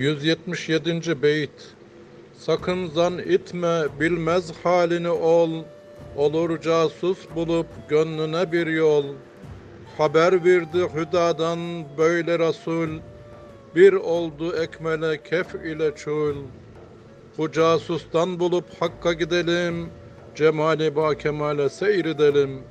177. beyt. Sakın zan itme bilmez halini ol. Olur casus bulup gönlüne bir yol. Haber verdi hüdadan böyle Resul Bir oldu ekmele kef ile çul. Bu casustan bulup hakka gidelim. Cemali ba kemale seyredelim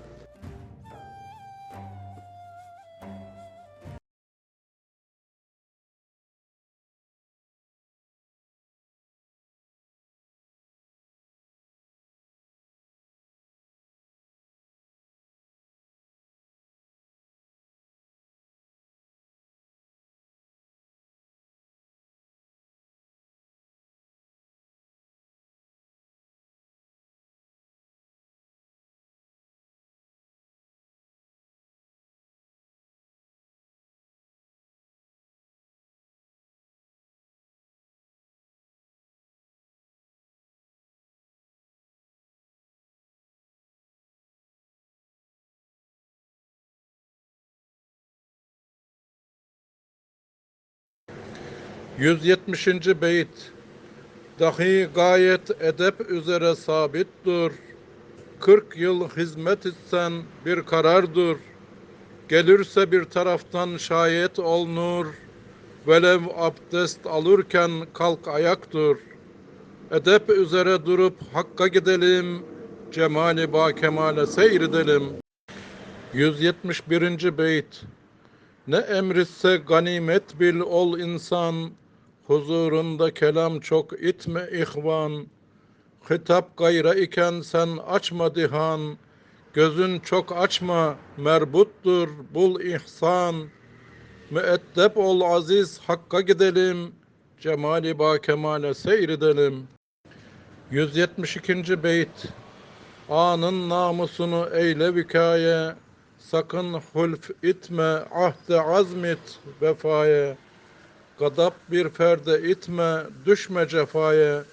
Yüz yetmişinci beyt Dahi gayet edep üzere sabit dur. Kırk yıl hizmet etsen bir karar dur. Gelirse bir taraftan şayet ol nur. Velev abdest alırken kalk ayak dur. Edep üzere durup hakka gidelim. Cemali ba kemale seyredelim. 171. beyt Ne emritse ganimet bil ol insan. Huzurunda kelam çok itme ihvan. Hitap gayra iken sen açma dihan. Gözün çok açma, merbuttur bul ihsan. Müeddep ol aziz, hakka gidelim. Cemali ba kemale seyredelim. 172. beyt Anın namusunu eyle vikaye. Sakın hulf itme, ahde azmit vefaya. Gadap bir ferde itme, düşme cefaya.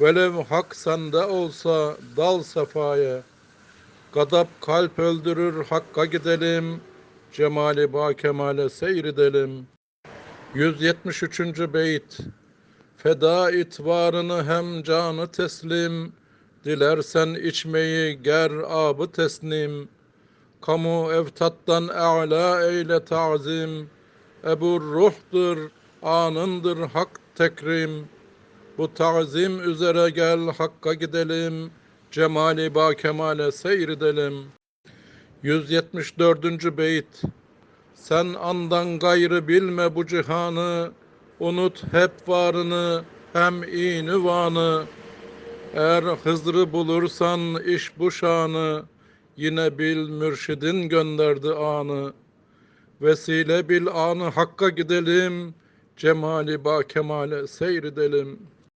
Velev hak sende olsa dal sefaya. Gadap kalp öldürür, hakka gidelim. Cemali ba kemale seyredelim. 173. beyt Feda itvarını hem canı teslim, Dilersen içmeyi ger abı teslim. Kamu evtattan a'la eyle ta'zim, Ebu ruhdur, anındır hak tekrim. Bu ta'zim üzere gel hakka gidelim, Cemali ba kemale seyredelim. 174. beyt Sen andan gayrı bilme bu cihanı, Unut hep varını, hem iyi vanı. Eğer Hızır'ı bulursan iş bu şanı, Yine bil mürşidin gönderdi anı. Vesile bil anı hakka gidelim, Cemali ba kemale seyredelim.